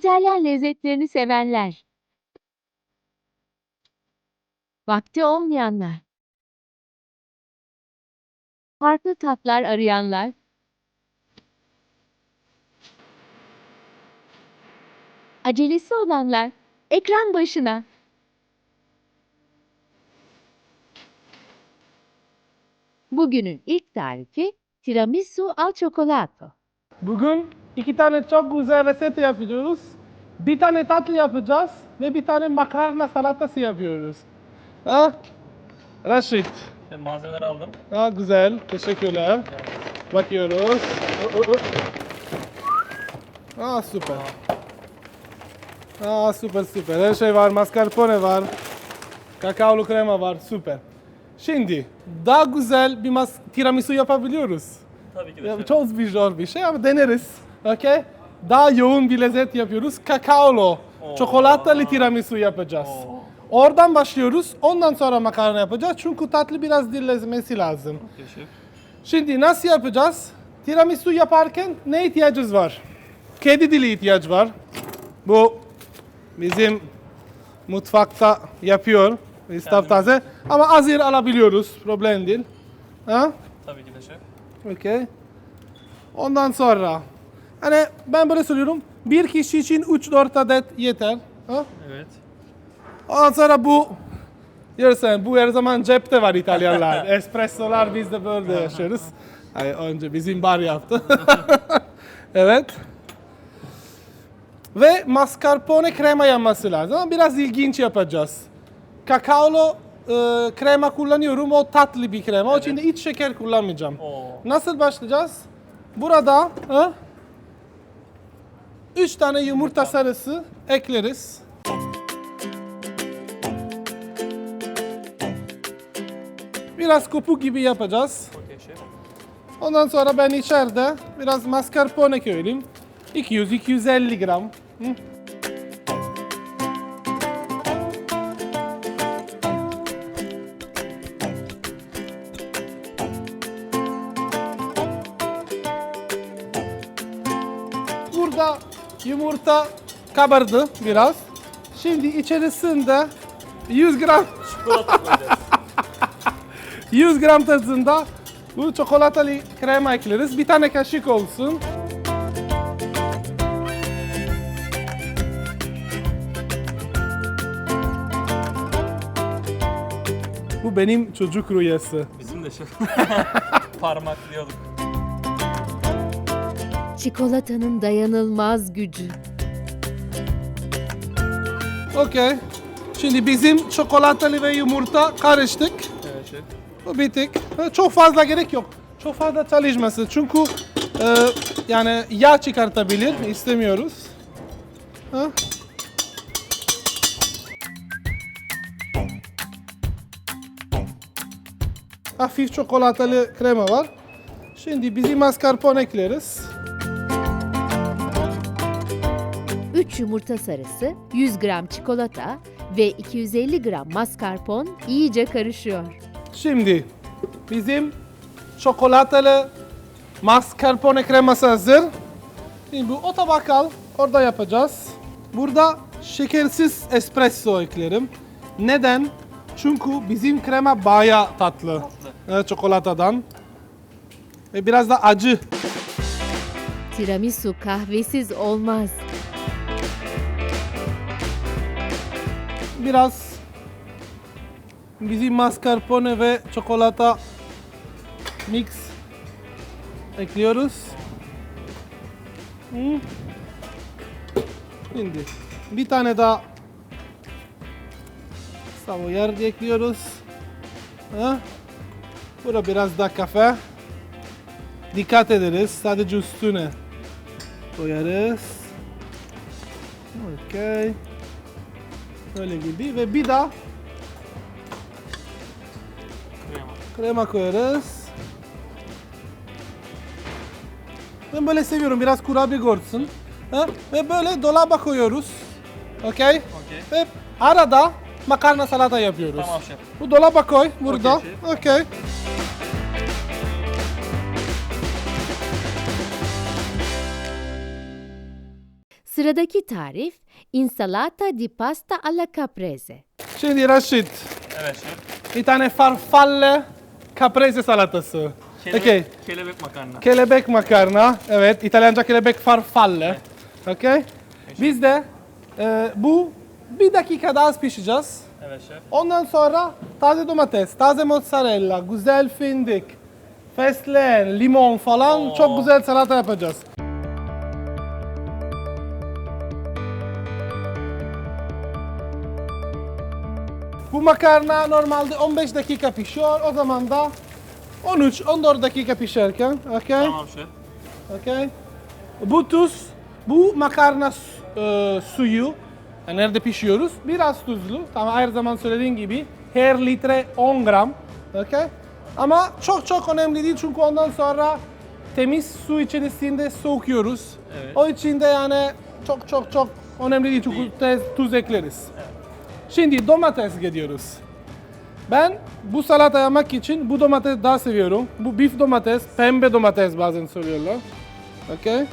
İtalyan lezzetlerini sevenler. Vakti olmayanlar. Farklı tatlar arayanlar. Acelesi olanlar ekran başına. Bugünün ilk tarifi tiramisu al cioccolato. Bugün iki tane çok güzel reçete yapıyoruz. Bir tane tatlı yapacağız ve bir tane makarna salatası yapıyoruz. Ha? Raşit. Ben malzemeleri aldım. Ha, güzel. Teşekkürler. Bakıyoruz. Aa süper. Aa süper süper. Her şey var. Mascarpone var. Kakaolu krema var. Süper. Şimdi daha güzel bir mas tiramisu yapabiliyoruz. Tabii ki de. Ya, çok bir zor bir şey ama deneriz. Okay? Daha yoğun bir lezzet yapıyoruz. Kakaolu, çikolatalı tiramisu yapacağız. Oradan başlıyoruz. Ondan sonra makarna yapacağız. Çünkü tatlı biraz dinlenmesi lazım. Şimdi nasıl yapacağız? Tiramisu yaparken ne ihtiyacımız var? Kedi dili ihtiyaç var. Bu bizim mutfakta yapıyor. İstaf taze. Ama hazır alabiliyoruz. Problem değil. Ha? Tabii ki de şef. Okey. Ondan sonra Hani ben böyle söylüyorum. Bir kişi için 3-4 adet yeter. Ha? Evet. Ondan sonra bu Diyorsan bu her zaman cepte var İtalyanlar. Espressolar biz de böyle yaşarız. Yani önce bizim bar yaptı. evet. Ve mascarpone krema yapması lazım. Biraz ilginç yapacağız. Kakaolu e, krema kullanıyorum. O tatlı bir krema. Evet. O için de hiç şeker kullanmayacağım. Oo. Nasıl başlayacağız? Burada... E, 3 tane yumurta sarısı ekleriz. Biraz kopuk gibi yapacağız. Ondan sonra ben içeride biraz mascarpone koyayım. 200-250 gram. Burada yumurta kabardı biraz. Şimdi içerisinde 100 gram Çikolata koyacağız. 100 gram tadında bu çikolatalı krema ekleriz. Bir tane kaşık olsun. Bu benim çocuk rüyası. Bizim de şef. Parmaklıyorduk. Çikolatanın dayanılmaz gücü. Okey. Şimdi bizim çikolatalı ve yumurta karıştık. Evet şef. Bu bitik. Çok fazla gerek yok. Çok fazla çalışması. Çünkü e, yani yağ çıkartabilir. istemiyoruz. Ha? Hafif çikolatalı krema var. Şimdi bizim mascarpone ekleriz. 3 yumurta sarısı, 100 gram çikolata ve 250 gram mascarpone iyice karışıyor. Şimdi bizim çikolatalı mascarpone kreması hazır. Şimdi bu o tabak al, orada yapacağız. Burada şekersiz espresso eklerim. Neden? Çünkü bizim krema bayağı tatlı. Evet, çikolatadan. Ve biraz da acı. Tiramisu kahvesiz olmaz. Biraz bizim mascarpone ve çikolata mix ekliyoruz. Şimdi bir tane daha savoyardi ekliyoruz. Ha? Burada biraz da kafe. Dikkat ederiz. Sadece üstüne koyarız. Okey. Böyle gibi ve bir daha Krema. krema koyarız. Ben böyle seviyorum biraz kurabiye görsün. Ha? Ve böyle dolaba koyuyoruz. Okey? Okey. Ve arada makarna salata yapıyoruz. Tamam şef. Bu dolaba koy burada. Okey, şef. Okey. Sıradaki tarif insalata di pasta alla caprese. Şimdi Raşit, Evet şef. bir tane farfalle caprese salatası. Kelebek, Okey. kelebek makarna. Kelebek makarna. Evet, İtalyanca kelebek farfalle. Okey. Biz de e, bu bir dakika daha pişeceğiz. Evet şef. Ondan sonra taze domates, taze mozzarella, güzel fındık, fesleğen, limon falan Oo. çok güzel salata yapacağız. Bu makarna normalde 15 dakika pişiyor. O zaman da 13-14 dakika pişerken, okey? Tamam şef. Okay. Bu tuz, bu makarna e, suyu, yani nerede pişiyoruz, biraz tuzlu. Tamam her zaman söylediğim gibi her litre 10 gram. Okay. Ama çok çok önemli değil çünkü ondan sonra temiz su içerisinde sokuyoruz. Evet. O içinde yani çok çok çok önemli değil çünkü tuz ekleriz. Şimdi domates gidiyoruz. Ben bu salata yapmak için bu domates daha seviyorum. Bu bif domates, pembe domates bazen söylüyorlar. Okay.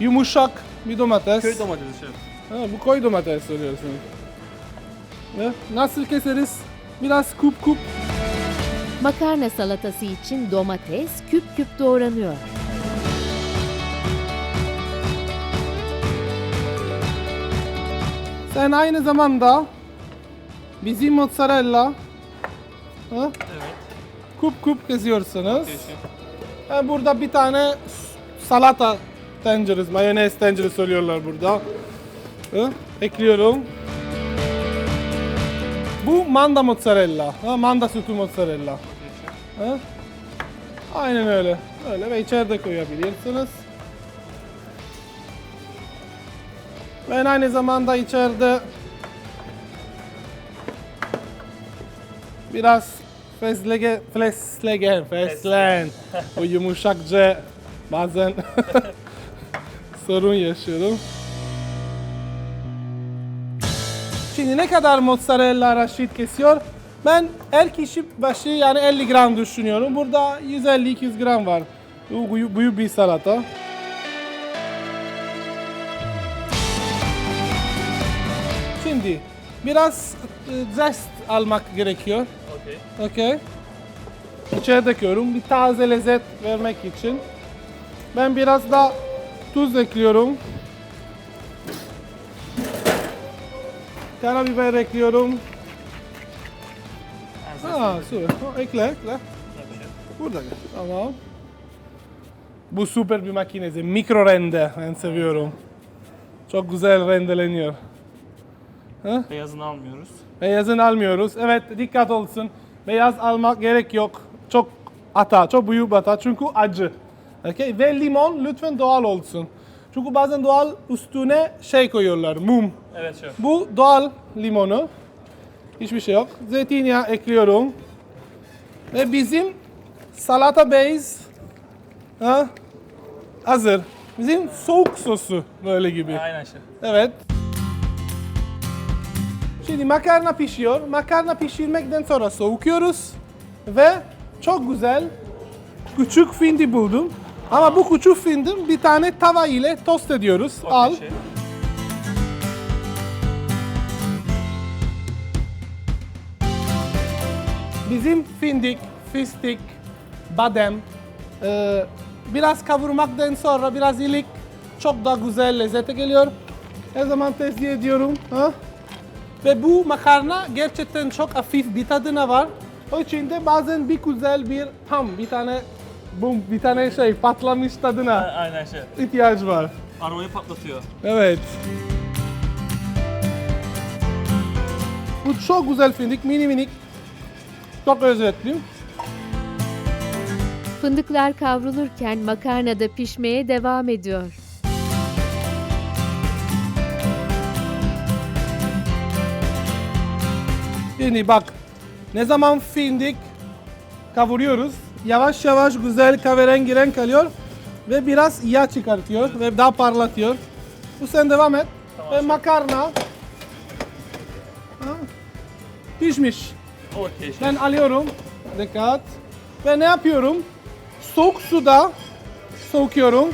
Yumuşak bir domates. Köy domatesi şef. Ha, bu koy domates söylüyorsun. Ne? Nasıl keseriz? Biraz kup kup. Makarna salatası için domates küp küp doğranıyor. Sen aynı zamanda bizim mozzarella ha, Evet. kup kup şef. Ben burada bir tane salata tenceresi, mayonez tenceresi söylüyorlar burada. Ha, ekliyorum. Bu manda mozzarella, ha, manda sütü mozzarella. Ha? Aynen öyle. Öyle ve içeride koyabilirsiniz. Ben aynı zamanda içeride biraz fesleğen, fesleğen, fesleğen. o yumuşakça bazen sorun yaşıyorum. Şimdi ne kadar mozzarella Raşit kesiyor? Ben her kişi başı yani 50 gram düşünüyorum. Burada 150-200 gram var. Bu büyük bir salata. Şimdi biraz e, zest almak gerekiyor. Okey. Okey. İçeri döküyorum bir taze lezzet vermek için. Ben biraz da tuz ekliyorum. Karabiber ekliyorum. Ha, süper. Ekle, ekle. Burada gel. Tamam. Bu süper bir makinesi. Mikro rende. Ben seviyorum. Çok güzel rendeleniyor. Beyazını almıyoruz. Beyazını almıyoruz. Evet dikkat olsun. Beyaz almak gerek yok. Çok ata, çok büyük ata çünkü acı. Okay? Ve limon lütfen doğal olsun. Çünkü bazen doğal üstüne şey koyuyorlar, mum. Evet şef. Bu doğal limonu. Hiçbir şey yok. Zeytinyağı ekliyorum. Ve bizim salata base ha, hazır. Bizim soğuk sosu böyle gibi. Aynen şef. Evet. Şimdi makarna pişiyor. Makarna pişirmekten sonra soğukuyoruz. Ve çok güzel küçük findi buldum. Ama bu küçük findi bir tane tava ile tost ediyoruz. Al. şef. Bizim findik, fistik, badem e, biraz kavurmaktan sonra biraz ilik çok daha güzel lezzete geliyor. Her zaman tavsiye ediyorum. Ha? Ve bu makarna gerçekten çok hafif bir tadına var. O için de bazen bir güzel bir tam bir tane bum bir tane şey patlamış tadına Aynen şef. ihtiyaç var. Aromayı patlatıyor. Evet. Bu çok güzel findik, mini minik. Çok lezzetli. Fındıklar kavrulurken makarna da pişmeye devam ediyor. Şimdi bak, ne zaman findik kavuruyoruz, yavaş yavaş güzel kahverengi renk alıyor ve biraz yağ çıkartıyor ve daha parlatıyor. Bu sen devam et. ve makarna ha, pişmiş. Şef. Ben alıyorum. Dikkat. Ve ne yapıyorum? Soğuk suda soğukuyorum.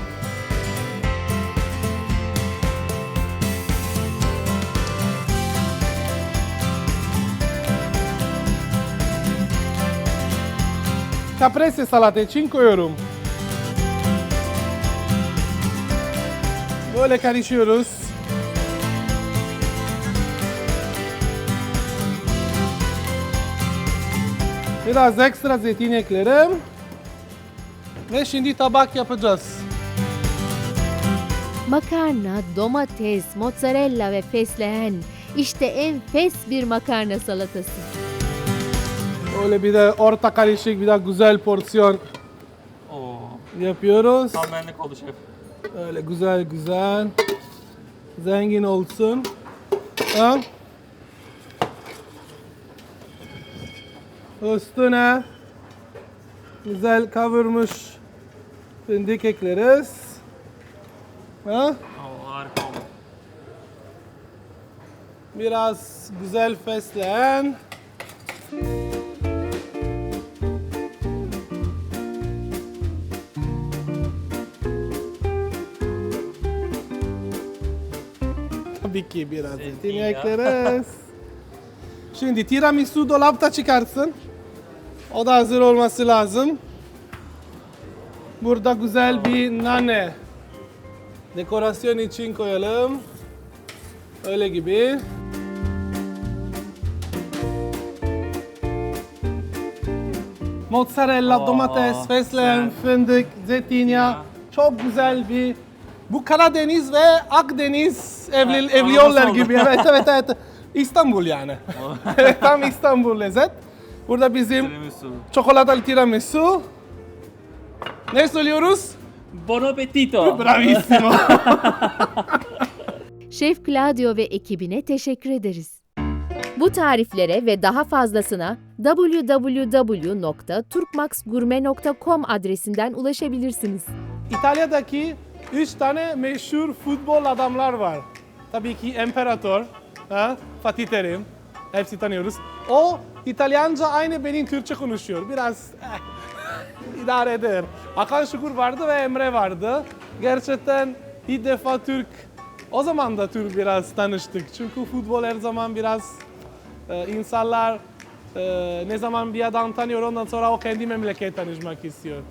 Caprese salata için koyuyorum. Böyle karışıyoruz. Biraz ekstra zeytin eklerim. Ve şimdi tabak yapacağız. Makarna, domates, mozzarella ve fesleğen. İşte enfes bir makarna salatası. Öyle bir de orta karışık bir de güzel porsiyon Oo. yapıyoruz. Tam benlik oldu şef. Öyle güzel güzel. Zengin olsun. Ha? Üstüne güzel kavurmuş fındık ekleriz. Ha? Oo, harika oldu. Biraz güzel fesleğen. Tabii ki biraz ekleriz. Şimdi tiramisu dolapta çıkarsın. O da hazır olması lazım. Burada güzel bir nane dekorasyon için koyalım. Öyle gibi. Mozzarella, domates, fesleğen, fındık, zeytinyağı. Ya. Çok güzel bir... Bu Karadeniz ve Akdeniz evli, Evet, evliyorlar gibi. Evet, evet, evet. İstanbul yani. Tam İstanbul lezzet. Burada bizim Tiramisu. çikolatalı tiramisu. Ne söylüyoruz? Buon appetito. Bravissimo. Şef Claudio ve ekibine teşekkür ederiz. Bu tariflere ve daha fazlasına www.turkmaxgurme.com adresinden ulaşabilirsiniz. İtalya'daki üç tane meşhur futbol adamlar var. Tabii ki İmparator, ha? Fatih Terim, hepsi tanıyoruz. O İtalyanca aynı benim Türkçe konuşuyor. Biraz eh, idare eder. Hakan Şükür vardı ve Emre vardı. Gerçekten ilk defa Türk, o zaman da Türk biraz tanıştık. Çünkü futbol her zaman biraz e, insanlar e, ne zaman bir adam tanıyor ondan sonra o kendi memleket tanışmak istiyor.